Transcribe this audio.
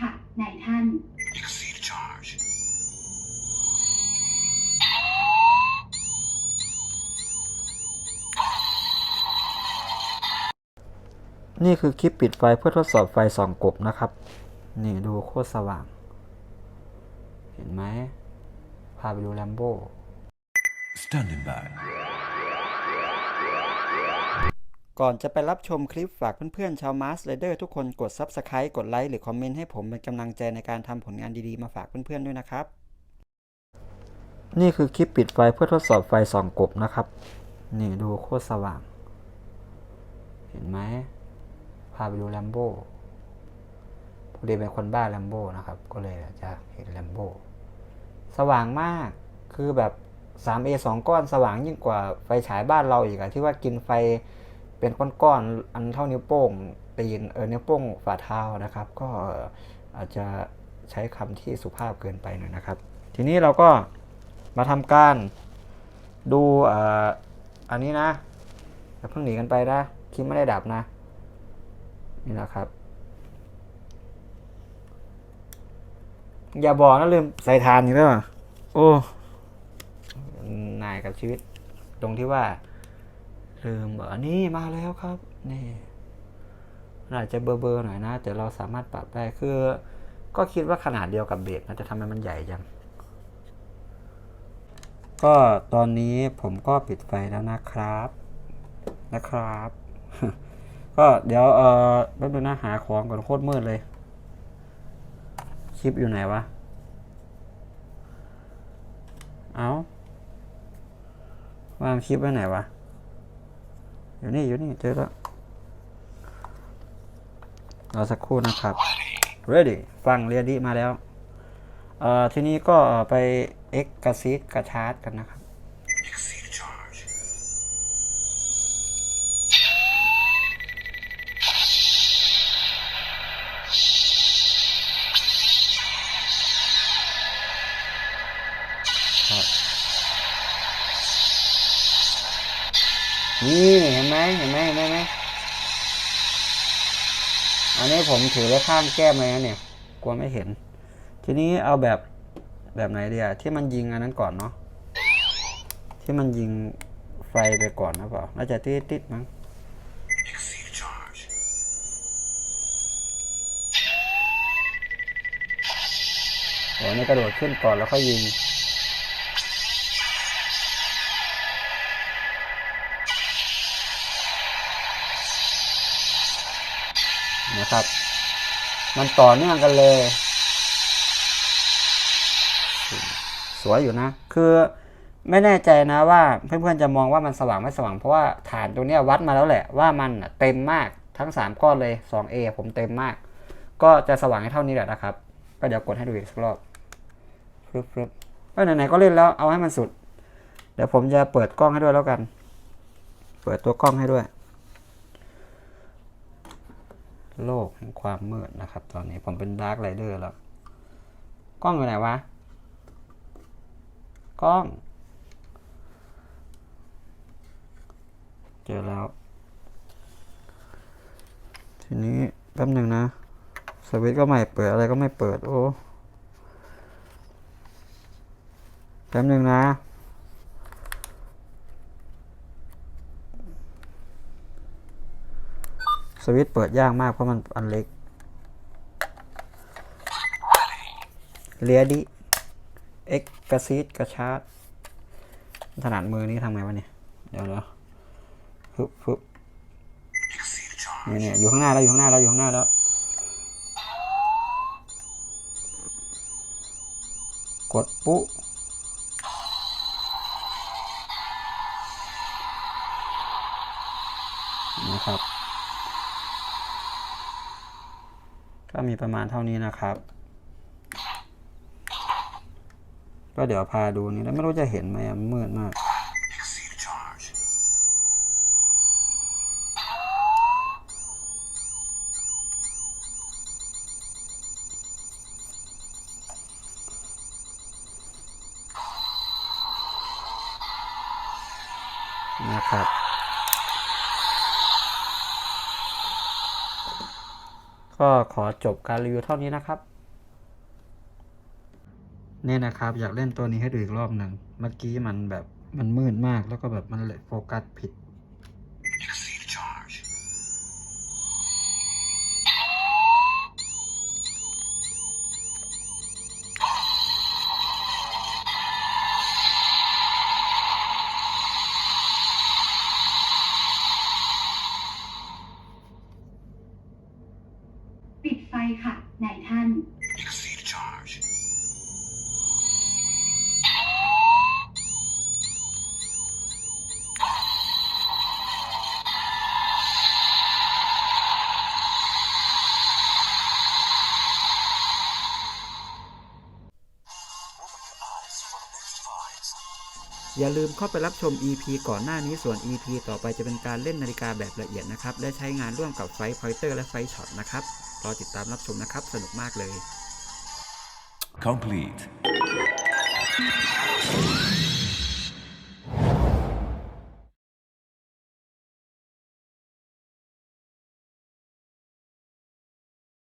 ค่ะนายท่าน Exceed charge. นี่คือคลิปปิดไฟเพื่อทดสอบไฟส่องกบนะครับ นี่ดูโคตรสว่าง เห็นไหม พาไปดูแลมโบ Standing by. ก่อนจะไปรับชมคลิปฝากเพื่อนๆชาวมาร์สเ r เดอร์ทุกคนกด Subscribe กดไลค์หรือคอมเมนต์ให้ผมเป็นกำลังใจในการทำผลงานดีๆมาฝากเพื่อนๆด้วยนะครับ นี่คือคลิปปิดไฟเพื่อทดสอบไฟส่องกบนะครับ นี่ดูโคตรสว่าง เห็นไหมพาไปดูแลมโบพอดีเป็นคนบ้าแลมโบนะครับ ก็เลยจะเห็นแลมโบสว่างมากคือแบบ 3A 2 ก้อนสว่างยิ่งกว่าไฟฉายบ้านเราอีกอะที่ว่ากินไฟ เป็นก้อนๆอันเท่านิ้วโป้งตีนเออนิ้วโป้งฝ่าเท้านะครับ ก็อาจจะใช้คำที่สุภาพเกินไปหน่อยนะครับ ทีนี้เราก็มาทำการดูอ,อันนี้นะอย่าเพิ่งหนีกันไปนะคลิปไม่ได้ดับนะนี่นะครับ อย่าบอกนะลืมใส่ทานอีกแล้วโอ้นายกับชีวิต ตรงที่ว่า ลืมบอกอันนี้มาแล้วครับ นี่อาจจะเบอร์เบอร์หน่อยนะ แต่เราสามารถปรับได้คือ ก็คิดว่าขนาดเดียวกับเบรกนะจะทำไมมันใหญ่จังก็ตอนนี้ผมก็ปิดไฟแล้วนะครับ นะครับ ก็เดี๋ยวเออแป๊บนึงนะหาของก่อนโคตรมืดเลย คลิปอยู่ไหนวะ เอาวางคลิปไว้ไหนวะ อยู่นี่อยู่นี่เจอแล้วรอสักครู่นะครับ ready ฟังเรียดีมาแล้ว เอ่อ ทีนี้ก็ไป X กระซิกกระชาร์จกันนะครับ นี่เห็นไหมเห็นไหมเห็นไหมอันนี้ผมถือไว้ข้างแก้มเลยนะเนี่ย กลัวไม่เห็น ทีนี้เอาแบบแบบไหนดีอะที่มันยิงอันนั้นก่อนเนาะที่มันยิงไฟไปก่อนนะเปล่าน่าจะติดติดมั้งโอ้นี่กระโดดขึ้นก่อนแล้วค่อยยิง นะครับ มันต่อเนื่องกันเลย สวยอยู่นะ คือไม่แน่ใจนะว่าเพื่อนๆจะมองว่ามันสว่างไม่สว่างเพราะว่าฐานตรงนี้วัดมาแล้วแหละว่ามันเต็มมากทั้ง 3 ก้อนเลย 2A ผมเต็มมาก ก็จะสว่างให้เท่านี้แหละนะครับ ก็เดี๋ยวกดให้ดูอีกสักรอบฟึบฟึบเอ้ยไหนๆก็เล่นแล้วเอาให้มันสุด เดี๋ยวผมจะเปิดกล้องให้ด้วยแล้วกัน เปิดตัวกล้องให้ด้วย โลกแห่งความมืดนะครับ ตอนนี้ผมเป็นดาร์ r ไรเดอร์แล้ว กล้องอยู่ไหนวะ กล้อง เจอแล้ว ทีนี้แป๊บหนึ่งนะ สวิตช์ก็ไม่เปิดอะไรก็ไม่เปิด โอ้ แป๊บหนึ่งนะ วิตช์เปิดยากมากเพราะมันอันเล็กเลียดิเอ็กกระซีดกระชาร์จถนัดมือนี้ทำไงวะเนี่ย เดี๋ยวเดี๋ยวฟึบฟึบนี่เนี่ยอยู่ข้างหน้าแล้วอยู่ข้างหน้าแล้วอยู่ข้างหน้าแล้วกดปุ๊นะครับ ก็มีประมาณเท่านี้นะครับ ก็เดี๋ยวพาดูนี่แล้วไม่รู้จะเห็นไหมมืดมากนะครับ ก็ขอจบการรีวิวเท่านี้นะครับ เนี่ยนะครับ อยากเล่นตัวนี้ให้ดูอีกรอบหนึ่ง เมื่อกี้มันแบบมันมืดมากแล้วก็แบบมันเลยโฟกัสผิด ค่ะนายท่าน อย่าลืมเข้าไปรับชม EP ก่อนหน้านี้ส่วน EP ต่อไปจะเป็นการเล่นนาฬิกาแบบละเอียดนะครับ และใช้งานร่วมกับไฟพอยเตอร์และไฟช็อตนะครับ รอติดตามรับชมนะครับ สนุกมากเลย Complete.